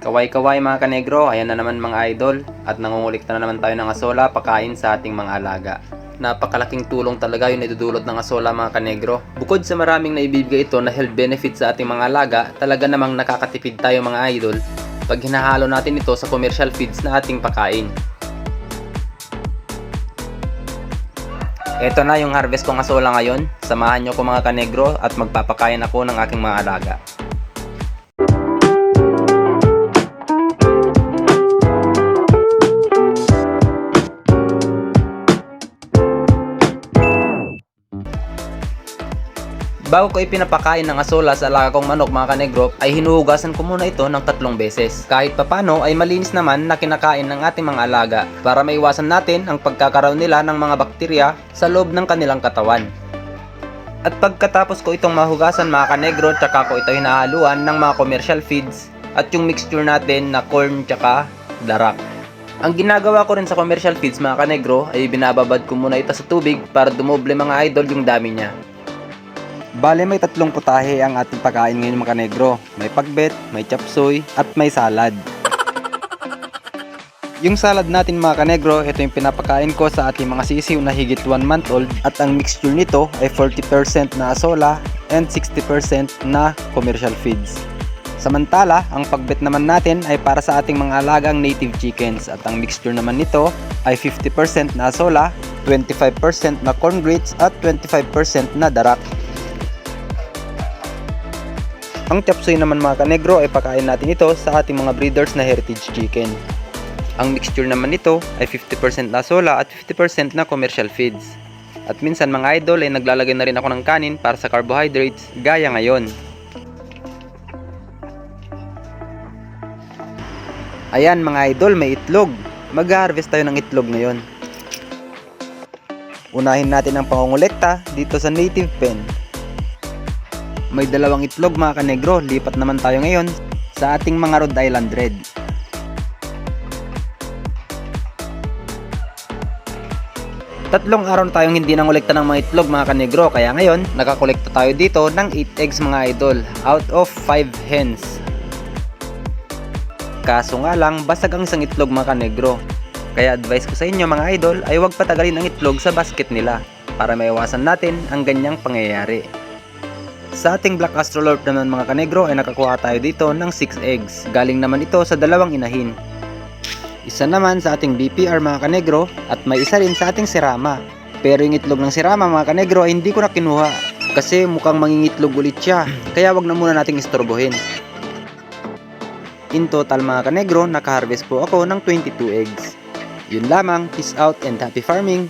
Kaway-kaway mga kanegro, ayan na naman mga idol at nangungulikta na naman tayo ng asola pakain sa ating mga alaga. Napakalaking tulong talaga yung idudulot ng asola mga kanegro. Bukod sa maraming naibibigay ito na health benefits sa ating mga alaga, talaga namang nakakatipid tayo mga idol pag hinahalo natin ito sa commercial feeds na ating pakain. Ito na yung harvest kong asola ngayon. Samahan nyo ko mga kanegro at magpapakain ako ng aking mga alaga. Bago ko ipinapakain ng asola sa alaga kong manok mga kanegro, ay hinuhugasan ko muna ito ng tatlong beses. Kahit papano ay malinis naman na kinakain ng ating mga alaga para maiwasan natin ang pagkakaroon nila ng mga bakterya sa loob ng kanilang katawan. At pagkatapos ko itong mahugasan mga kanegro, tsaka ko ito hinahaluan ng mga commercial feeds at yung mixture natin na corn tsaka darak. Ang ginagawa ko rin sa commercial feeds mga kanegro ay binababad ko muna ito sa tubig para dumoble mga idol yung dami niya. Bale may tatlong putahe ang ating pagkain ngayon mga negro. May pagbet, may chapsuy, at may salad. Yung salad natin mga kanegro, ito yung pinapakain ko sa ating mga sisiw na higit 1 month old at ang mixture nito ay 40% na asola and 60% na commercial feeds. Samantala, ang pagbet naman natin ay para sa ating mga alagang native chickens at ang mixture naman nito ay 50% na asola, 25% na corn grits at 25% na darak. Ang chapsuy naman mga kanegro ay pakain natin ito sa ating mga breeders na heritage chicken. Ang mixture naman nito ay 50% na sola at 50% na commercial feeds. At minsan mga idol ay naglalagay na rin ako ng kanin para sa carbohydrates gaya ngayon. Ayan mga idol, may itlog. Mag-harvest tayo ng itlog ngayon. Unahin natin ang pangungulekta dito sa native pen. May dalawang itlog mga kanegro, lipat naman tayo ngayon sa ating mga Rhode Island Red. Tatlong araw na tayong hindi nangolekta ng mga itlog mga kanegro, kaya ngayon nakakolekta tayo dito ng 8 eggs mga idol out of 5 hens. Kaso nga lang, basag ang isang itlog mga kanegro. Kaya advice ko sa inyo mga idol ay huwag patagalin ang itlog sa basket nila para maiwasan natin ang ganyang pangyayari. Sa ating Black Astrolorp naman mga kanegro ay nakakuha tayo dito ng 6 eggs. Galing naman ito sa dalawang inahin. Isa naman sa ating BPR mga kanegro at may isa rin sa ating Serama. Pero yung itlog ng Serama mga kanegro ay hindi ko na kinuha kasi mukhang mangingitlog ulit siya. Kaya wag na muna nating istorbohin. In total mga kanegro, nakaharvest po ako ng 22 eggs. Yun lamang, peace out and happy farming!